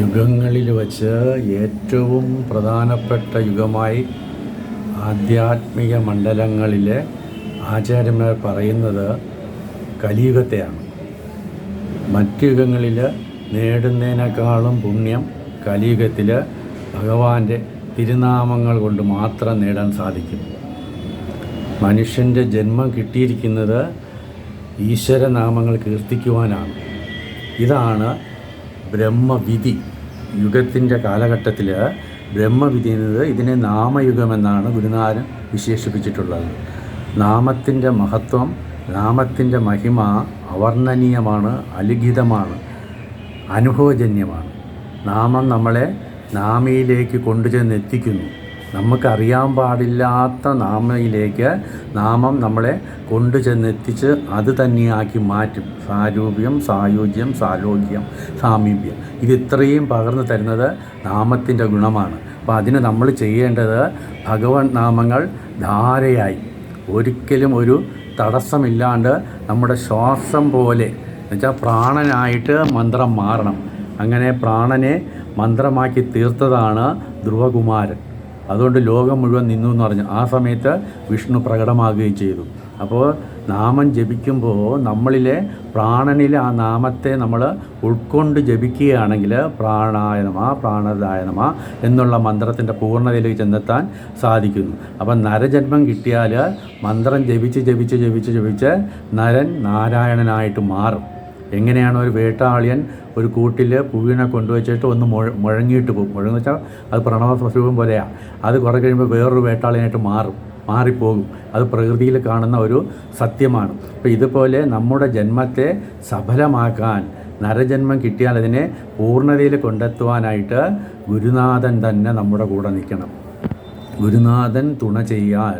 യുഗങ്ങളിൽ വച്ച് ഏറ്റവും പ്രധാനപ്പെട്ട യുഗമായി ആധ്യാത്മിക മണ്ഡലങ്ങളിലെ ആചാര്യന്മാർ പറയുന്നത് കലിയുഗത്തെയാണ്. മറ്റ് യുഗങ്ങളിൽ നേടുന്നതിനേക്കാളും പുണ്യം കലിയുഗത്തിൽ ഭഗവാന്റെ തിരുനാമങ്ങൾ കൊണ്ട് മാത്രം നേടാൻ സാധിക്കും. മനുഷ്യന്റെ ജന്മം കിട്ടിയിരിക്കുന്നത് ഈശ്വരനാമങ്ങൾ കീർത്തിക്കുവാനാണ്. ഇതാണ് ബ്രഹ്മവിധി. യുഗത്തിന്റെ കാലഘട്ടത്തിൽ ബ്രഹ്മവിധി എന്നത് ഇതിനെ നാമയുഗമെന്നാണ് ഗുരുനാഥൻ വിശേഷിപ്പിച്ചിട്ടുള്ളത്. നാമത്തിന്റെ മഹത്വം നാമത്തിന്റെ മഹിമ അവർണനീയമാണ് അലിഖിതമാണ് അനുഭവജന്യമാണ്. നാമം നമ്മളെ നാമയിലേക്ക് കൊണ്ടുചെന്ന് എത്തിക്കുന്നു നമുക്കറിയാൻ പാടില്ലാത്ത നാമയിലേക്ക് നാമം നമ്മളെ കൊണ്ടു ചെന്നെത്തിച്ച് അത് തന്നെയാക്കി മാറ്റും. സാരൂപ്യം സായുജ്യം സാലോക്യം സാമീപ്യം. ഇത് ഇത്രയും പകർന്നു തരുന്നത് നാമത്തിന്റെ ഗുണമാണ്. അപ്പോൾ അതിന് നമ്മൾ ചെയ്യേണ്ടത് ഭഗവൻ നാമങ്ങൾ ധാരയായി. ഒരിക്കലും ഒരു തടസ്സമില്ലാണ്ട് നമ്മുടെ ശ്വാസം പോലെ എന്നുവെച്ചാൽ പ്രാണനായിട്ട് മന്ത്രം മാറണം. അങ്ങനെ പ്രാണനെ മന്ത്രമാക്കി തീർത്തതാണ് ധ്രുവകുമാരൻ. അതുകൊണ്ട് ലോകം മുഴുവൻ നിന്നു എന്ന് പറഞ്ഞു. ആ സമയത്ത് വിഷ്ണു പ്രകടമാകുകയും ചെയ്തു. അപ്പോൾ നാമം ജപിക്കുമ്പോൾ നമ്മളിലെ പ്രാണനിലെ ആ നാമത്തെ നമ്മൾ ഉൾക്കൊണ്ട് ജപിക്കുകയാണെങ്കിൽ പ്രാണായനമ പ്രാണദായനമാ എന്നുള്ള മന്ത്രത്തിന്റെ പൂർണതയിലേക്ക് ചെന്നെത്താൻ സാധിക്കുന്നു. അപ്പം നരജന്മം കിട്ടിയാൽ മന്ത്രം ജപിച്ച് ജപിച്ച് ജപിച്ച് ജപിച്ച് നരൻ നാരായണനായിട്ട് മാറും. എങ്ങനെയാണ് ഒരു വേട്ടാളിയൻ ഒരു കൂട്ടിൽ പുഴുവിനെ കൊണ്ടുവച്ചിട്ട് ഒന്ന് മുഴ മുഴങ്ങിയിട്ട് പോകും. മുഴങ്ങി വെച്ചാൽ അത് പ്രണവ സ്വരൂപം പോലെയാണ് അത് കുറേ കഴിയുമ്പോൾ വേറൊരു വേട്ടാളിയനായിട്ട് മാറും മാറിപ്പോകും. അത് പ്രകൃതിയിൽ കാണുന്ന ഒരു സത്യമാണ്. അപ്പോൾ ഇതുപോലെ നമ്മുടെ ജന്മത്തെ സഫലമാക്കാൻ നരജന്മം കിട്ടിയാൽ അതിനെ പൂർണതയിൽ കൊണ്ടെത്തുവാനായിട്ട് ഗുരുനാഥൻ തന്നെ നമ്മുടെ കൂടെ നിൽക്കണം. ഗുരുനാഥൻ തുണ ചെയ്യാൽ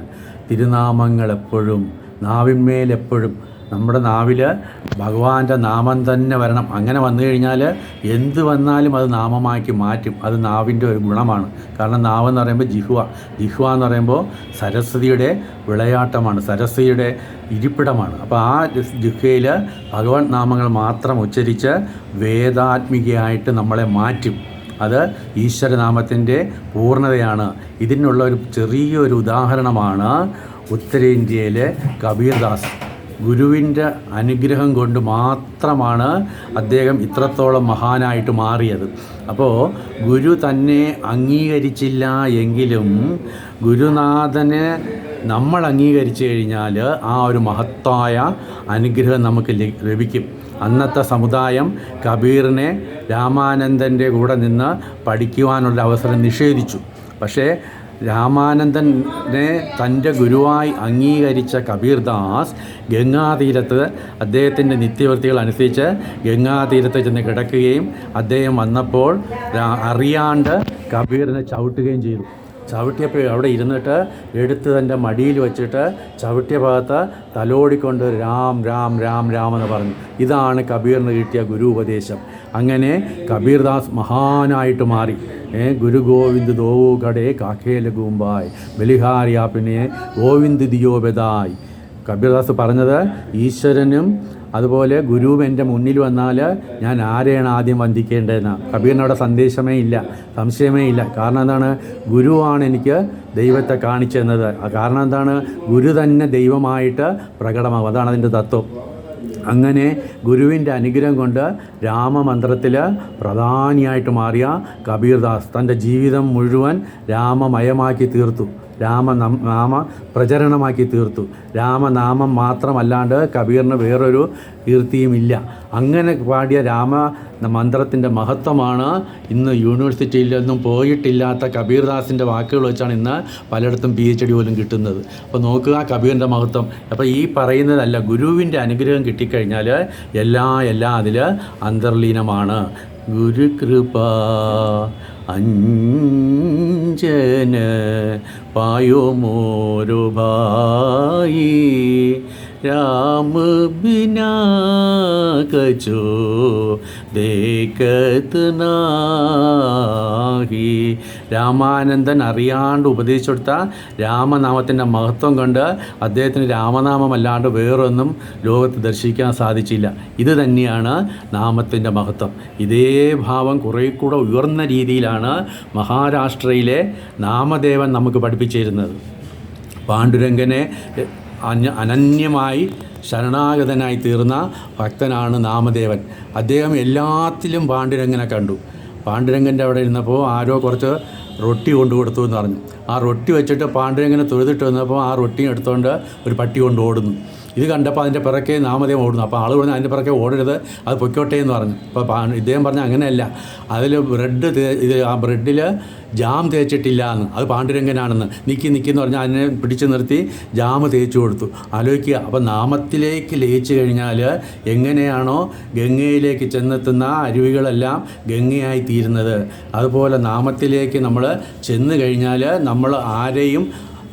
തിരുനാമങ്ങൾ എപ്പോഴും നാവിന്മേൽ എപ്പോഴും നമ്മുടെ നാവിൽ ഭഗവാന്റെ നാമം തന്നെ വരണം. അങ്ങനെ വന്നു കഴിഞ്ഞാൽ എന്ത് വന്നാലും അത് നാമമാക്കി മാറ്റും. അത് നാവിന്റെ ഒരു ഗുണമാണ്. കാരണം നാവ് എന്ന് പറയുമ്പോൾ ജിഹ്വ. ജിഹ്വ എന്ന് പറയുമ്പോൾ സരസ്വതിയുടെ വിളയാട്ടമാണ്. സരസ്വതിയുടെ ഇരിപ്പിടമാണ്. അപ്പോൾ ആ ജിഹ്വയിൽ ഭഗവാൻ നാമങ്ങൾ മാത്രം ഉച്ചരിച്ച് വേദാത്മികയായിട്ട് നമ്മളെ മാറ്റും. അത് ഈശ്വരനാമത്തിന്റെ പൂർണതയാണ്. ഇതിനുള്ള ഒരു ചെറിയൊരു ഉദാഹരണമാണ് ഉത്തരേന്ത്യയിലെ കബീർദാസ്. ഗുരുവിന്റെ അനുഗ്രഹം കൊണ്ട് മാത്രമാണ് അദ്ദേഹം ഇത്രത്തോളം മഹാനായിട്ട് മാറിയത്. അപ്പോൾ ഗുരു തന്നെ അംഗീകരിച്ചില്ല എങ്കിലും ഗുരുനാഥനെ നമ്മൾ അംഗീകരിച്ചു കഴിഞ്ഞാൽ ആ ഒരു മഹത്തായ അനുഗ്രഹം നമുക്ക് ലഭിക്കും. അന്നത്തെ സമുദായം കബീറിനെ രാമാനന്ദന്റെ കൂടെ നിന്ന് പഠിക്കുവാനുള്ള അവസരം നിഷേധിച്ചു. പക്ഷേ രാമാനന്ദനെ തന്റെ ഗുരുവായി അംഗീകരിച്ച കബീർദാസ് ഗംഗാതീരത്ത് അദ്ദേഹത്തിന്റെ നിത്യവൃത്തികൾ അനുസരിച്ച് ഗംഗാതീരത്ത് ചെന്ന് കിടക്കുകയും അദ്ദേഹം വന്നപ്പോൾ അറിയാണ്ട് കബീറിനെ ചവിട്ടുകയും ചെയ്തു. ചവിട്ടിയപ്പോൾ അവിടെ ഇരുന്നിട്ട് എടുത്ത് തന്റെ മടിയിൽ വെച്ചിട്ട് ചവിട്ടിയ ഭാഗത്ത് തലോടിക്കൊണ്ട് രാം രാം രാം രാം എന്ന് പറഞ്ഞു. ഇതാണ് കബീറിന് കിട്ടിയ ഗുരു ഉപദേശം അങ്ങനെ കബീർദാസ് മഹാനായിട്ട് മാറി. ഏ ഗുരു ഗോവിന്ദ് ദോവു കടേ കാക്കേല ഗൂമ്പായ് ബലിഹാരിയാപ്പിനെ ഗോവിന്ദ് ദിയോബെദായ്. കബീർദാസ് പറഞ്ഞത് ഈശ്വരനും അതുപോലെ ഗുരുവും എന്റെ മുന്നിൽ വന്നാൽ ഞാൻ ആരെയാണ് ആദ്യം വന്ദിക്കേണ്ടതെന്ന്. കബീറിനവിടെ സന്ദേശമേ ഇല്ല സംശയമേ ഇല്ല. കാരണം എന്താണ്? ഗുരുവാണ് എനിക്ക് ദൈവത്തെ കാണിച്ചു തന്നത് കാരണം എന്താണ്? ഗുരു തന്നെ ദൈവമായിട്ട് പ്രകടമാകും അതാണ് അതിന്റെ തത്വം. അങ്ങനെ ഗുരുവിന്റെ അനുഗ്രഹം കൊണ്ട് രാമമന്ത്രത്തിൽ പ്രധാനിയായിട്ട് മാറിയ കബീർദാസ് തന്റെ ജീവിതം മുഴുവൻ രാമമയമാക്കി തീർത്തു. രാമ നാമ പ്രചരണമാക്കി തീർത്തു. രാമനാമം മാത്രമല്ലാണ്ട് കബീറിന് വേറൊരു കീർത്തിയുമില്ല. അങ്ങനെ പാടിയ രാമ മന്ത്രത്തിന്റെ മഹത്വമാണ്. ഇന്ന് യൂണിവേഴ്സിറ്റിയിലൊന്നും പോയിട്ടില്ലാത്ത കബീർദാസിന്റെ വാക്കുകൾ വെച്ചാണ് ഇന്ന് പലയിടത്തും പി എച്ച് ഡി പോലും കിട്ടുന്നത്. അപ്പോൾ നോക്കുക കബീറിന്റെ മഹത്വം. അപ്പോൾ ഈ പറയുന്നതല്ല ഗുരുവിന്റെ അനുഗ്രഹം കിട്ടിക്കഴിഞ്ഞാൽ എല്ലാ എല്ലാം അതിൽ അന്തർലീനമാണ്. ഗുരുകൃപ അഞ്ജന പായോ രാമ ദേക്കത്ത് നാഹി രാമാനന്ദൻ അറിയാണ്ട് ഉപദേശിച്ചു കൊടുത്ത രാമനാമത്തിന്റെ മഹത്വം കണ്ട് അദ്ദേഹത്തിന് രാമനാമമല്ലാണ്ട് വേറൊന്നും ലോകത്ത് ദർശിക്കാൻ സാധിച്ചില്ല. ഇത് തന്നെയാണ് നാമത്തിന്റെ മഹത്വം. ഇതേ ഭാവം കുറേ കൂടെ ഉയർന്ന രീതിയിലാണ് മഹാരാഷ്ട്രയിലെ നാമദേവൻ നമുക്ക് പഠിപ്പിച്ചിരുന്നത്. പാണ്ഡുരംഗനെ അന്യ അനന്യമായി ശരണാഗതനായി തീർന്ന ഭക്തനാണ് നാമദേവൻ. അദ്ദേഹം എല്ലാത്തിലും പാണ്ഡുരംഗനെ കണ്ടു. പാണ്ഡുരംഗന്റെ അവിടെ ഇരുന്നപ്പോൾ ആരോ കുറച്ച് റൊട്ടി കൊണ്ടു കൊടുത്തു എന്ന് പറഞ്ഞു. ആ റൊട്ടി വെച്ചിട്ട് പാണ്ഡുരംഗനെ തൊഴുതിട്ട് വന്നപ്പോൾ ആ റൊട്ടി എടുത്തുകൊണ്ട് ഒരു പട്ടി കൊണ്ട് ഓടുന്നു. ഇത് കണ്ടപ്പോൾ അതിന്റെ പിറകെ നാമധേയം ഓടുന്നു. അപ്പോൾ ആൾ പറഞ്ഞു അതിന്റെ പിറകെ ഓടരുത് അത് പൊയ്ക്കോട്ടെ എന്ന് പറഞ്ഞു. അപ്പോൾ ഇദ്ദേഹം പറഞ്ഞു അങ്ങനെയല്ല. അതിൽ ബ്രെഡ് ഇത് ആ ബ്രെഡിൽ ജാം തേച്ചിട്ടില്ല എന്ന്. അത് പാണ്ഡുരംഗനാണെന്ന് നിൽക്കി നിൽക്കി പറഞ്ഞാൽ അതിനെ പിടിച്ചു നിർത്തി ജാം തേച്ചു കൊടുത്തു. ആലോചിക്കുക. അപ്പോൾ നാമത്തിലേക്ക് ലയിച്ചു കഴിഞ്ഞാൽ എങ്ങനെയാണോ ഗംഗയിലേക്ക് ചെന്നെത്തുന്ന അരുവികളെല്ലാം ഗംഗയായി തീരുന്നത്. അതുപോലെ നാമത്തിലേക്ക് നമ്മൾ ചെന്ന് കഴിഞ്ഞാൽ നമ്മൾ ആരെയും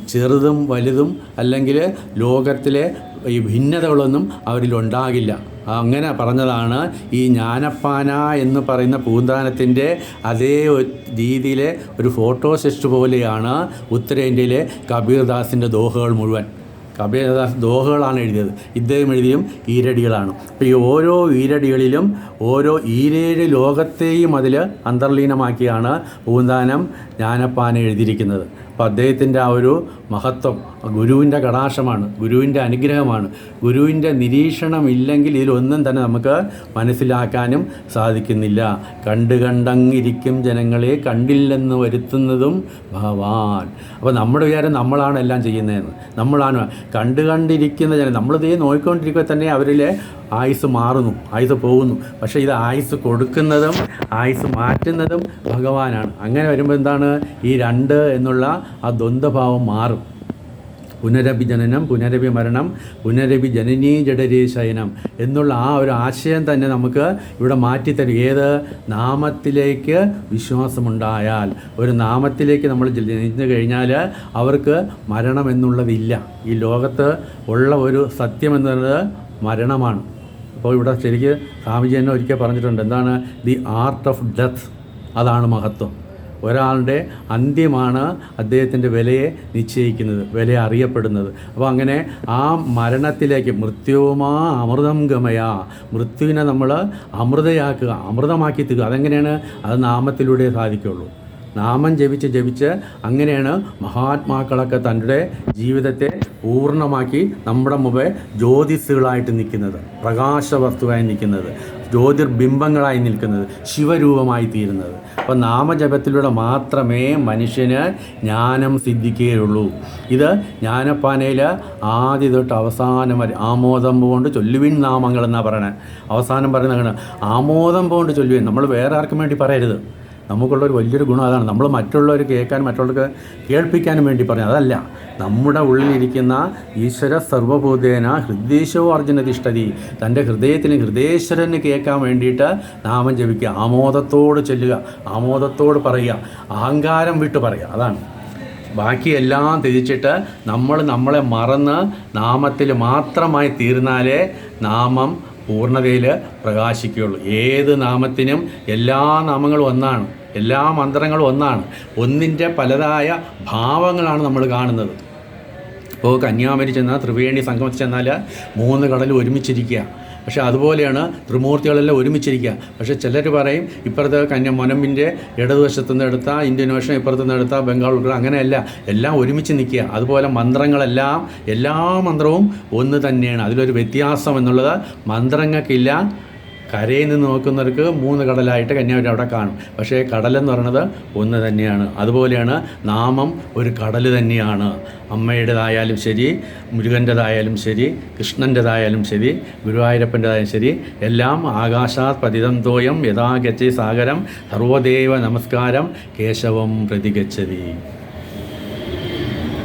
ചെറുതും വലുതും അല്ലെങ്കിൽ ലോകത്തിലെ ഈ ഭിന്നതകളൊന്നും അവരിൽ ഉണ്ടാകില്ല. അങ്ങനെ പറഞ്ഞതാണ് ഈ ജ്ഞാനപ്പാന എന്ന് പറയുന്ന പൂന്താനത്തിന്റെ അതേ രീതിയിലെ ഒരു ഫോട്ടോ പോലെയാണ് ഉത്തരേന്ത്യയിലെ കബീർദാസിന്റെ ദോഹകൾ മുഴുവൻ. കബീർദാസ് ദോഹകളാണ് എഴുതിയത്. ഇദ്ദേഹം എഴുതിയും ഈരടികളാണ്. അപ്പോൾ ഈ ഓരോ ഈരടികളിലും ഓരോ ഈരേഴ് ലോകത്തെയും അതിൽ അന്തർലീനമാക്കിയാണ് പൂന്താനം ജ്ഞാനപ്പാന എഴുതിയിരിക്കുന്നത്. അപ്പോൾ അദ്ദേഹത്തിന്റെ ആ ഒരു മഹത്വം ഗുരുവിന്റെ കടാശമാണ് ഗുരുവിന്റെ അനുഗ്രഹമാണ്. ഗുരുവിന്റെ നിരീക്ഷണം ഇല്ലെങ്കിൽ ഇതിലൊന്നും തന്നെ നമുക്ക് മനസ്സിലാക്കാനും സാധിക്കുന്നില്ല. കണ്ട് കണ്ടങ്ങിരിക്കും ജനങ്ങളെ കണ്ടില്ലെന്ന് വരുത്തുന്നതും ഭഗവാൻ. അപ്പോൾ നമ്മുടെ വിചാരം നമ്മളാണ് എല്ലാം ചെയ്യുന്നതെന്ന്. നമ്മളാണ് കണ്ട് കണ്ടിരിക്കുന്ന ജനം. നമ്മളിതേ നോക്കിക്കൊണ്ടിരിക്കുക തന്നെ അവരിലെ ആയുസ് മാറുന്നു ആയുസ് പോകുന്നു. പക്ഷേ ഇത് ആയുസ് കൊടുക്കുന്നതും ആയുസ് മാറ്റുന്നതും ഭഗവാനാണ്. അങ്ങനെ വരുമ്പോൾ എന്താണ്? ഈ രണ്ട് എന്നുള്ള ആ ദ്വന്ദ്ഭാവം മാറും. പുനരഭി ജനനം പുനരഭി മരണം പുനരഭി ജനനീ ജഡരീ ശയനം എന്നുള്ള ആ ഒരു ആശയം തന്നെ നമുക്ക് ഇവിടെ മാറ്റിത്തരും. ഏത്? നാമത്തിലേക്ക് വിശ്വാസമുണ്ടായാൽ. ഒരു നാമത്തിലേക്ക് നമ്മൾ ജനിച്ചു കഴിഞ്ഞാൽ അവർക്ക് മരണം എന്നുള്ളതില്ല. ഈ ലോകത്ത് ഉള്ള ഒരു സത്യം എന്ന് പറയുന്നത് മരണമാണ്. അപ്പോൾ ഇവിടെ ശരിക്ക് സ്വാമിജി തന്നെ ഒരിക്കൽ പറഞ്ഞിട്ടുണ്ട്. എന്താണ്? The art of death. അതാണ് മഹത്വം. ഒരാളുടെ അന്ത്യമാണ് അദ്ദേഹത്തിന്റെ വിലയെ നിശ്ചയിക്കുന്നത് വില അറിയപ്പെടുന്നത്. അപ്പോൾ അങ്ങനെ ആ മരണത്തിലേക്ക് മൃത്യുവുമാ അമൃതം ഗമയ മൃത്യുവിനെ നമ്മൾ അമൃതയാക്കുക അമൃതമാക്കി തീർക്കുക. അതെങ്ങനെയാണ്? അത് നാമത്തിലൂടെ സാധിക്കുള്ളൂ. നാമം ജപിച്ച് ജപിച്ച് അങ്ങനെയാണ് മഹാത്മാക്കളൊക്കെ തന്റെ ജീവിതത്തെ പൂർണമാക്കി നമ്മുടെ മുമ്പേ ജ്യോതിസുകളായിട്ട് നിൽക്കുന്നത് പ്രകാശവസ്തുവായി നിൽക്കുന്നത്. ജ്യോതിർബിംബങ്ങളായി നിൽക്കുന്നത് ശിവരൂപമായി തീരുന്നത്. അപ്പോൾ നാമജപത്തിലൂടെ മാത്രമേ മനുഷ്യന് ജ്ഞാനം സിദ്ധിക്കുകയുള്ളൂ. ഇത് ജ്ഞാനപ്പാനയിൽ ആദ്യ തൊട്ട് അവസാനം വരെ ആമോദം കൊണ്ട് ചൊല്ലുവിൻ നാമങ്ങൾ എന്നാണ് പറയണത് അവസാനം പറയുന്നത് ആമോദം കൊണ്ട് ചൊല്ലുവിൻ. നമ്മൾ വേറെ ആർക്കും വേണ്ടി പറയരുത്. നമുക്കുള്ളൊരു വലിയൊരു ഗുണം അതാണ്. നമ്മൾ മറ്റുള്ളവർ കേൾക്കാനും മറ്റുള്ളവർക്ക് കേൾപ്പിക്കാനും വേണ്ടി പറഞ്ഞു അതല്ല. നമ്മുടെ ഉള്ളിലിരിക്കുന്ന ഈശ്വര സർവബോധേന ഹൃദയശോ അർജുന തിഷ്ഠതി. തന്റെ ഹൃദയത്തിന് ഹൃദയേശ്വരന് കേൾക്കാൻ വേണ്ടിയിട്ട് നാമം ജപിക്കുക. ആമോദത്തോട് ചെല്ലുക. ആമോദത്തോട് പറയുക. അഹങ്കാരം വിട്ട് പറയുക. അതാണ്. ബാക്കിയെല്ലാം തിരിച്ചിട്ട് നമ്മൾ നമ്മളെ മറന്ന് നാമത്തിൽ മാത്രമായി തീർന്നാലേ നാമം പൂർണതയിൽ പ്രകാശിക്കുകയുള്ളൂ. ഏത് നാമത്തിനും എല്ലാ നാമങ്ങളും ഒന്നാണ്. എല്ലാ മന്ത്രങ്ങളും ഒന്നാണ്. ഒന്നിന്റെ പലതായ ഭാവങ്ങളാണ് നമ്മൾ കാണുന്നത്. ഇപ്പോൾ കന്യാകുമാരി ചെന്നാൽ ത്രിവേണി സംഗമത്തിൽ ചെന്നാൽ മൂന്ന് കടൽ ഒരുമിച്ചിരിക്കുക. പക്ഷേ അതുപോലെയാണ് ത്രിമൂർത്തികളെല്ലാം ഒരുമിച്ചിരിക്കുക. പക്ഷേ ചിലർ പറയും ഇപ്പുറത്തെ കന്യ മൊനമ്പിന്റെ ഇടതുവശത്തു നിന്ന് എടുത്താൽ ഇന്ത്യൻ ഓഷൻ ഇപ്പുറത്തു നിന്ന് എടുത്താൽ ബംഗാൾ ഉൾപ്പെടെ അങ്ങനെയല്ല. എല്ലാം ഒരുമിച്ച് നിൽക്കുക. അതുപോലെ മന്ത്രങ്ങളെല്ലാം എല്ലാ മന്ത്രവും ഒന്ന് തന്നെയാണ്. അതിലൊരു വ്യത്യാസം എന്നുള്ളത് മന്ത്രങ്ങൾക്കില്ല കരയിൽ നിന്ന് നോക്കുന്നവർക്ക് മൂന്ന് കടലായിട്ട് കന്യാകുമാരി അവിടെ കാണും. പക്ഷേ കടലെന്ന് പറയുന്നത് ഒന്ന് തന്നെയാണ്. അതുപോലെയാണ് നാമം ഒരു കടൽ തന്നെയാണ്. അമ്മയുടേതായാലും ശരി മുരുകന്റെതായാലും ശരി കൃഷ്ണന്റെതായാലും ശരി ഗുരുവായൂരപ്പന്റെതായാലും ശരി എല്ലാം ആകാശാത് പതിതം തോയം യഥാഗച്ചി സാഗരം സർവദേവ നമസ്കാരം കേശവം പ്രതിഗച്ഛതി.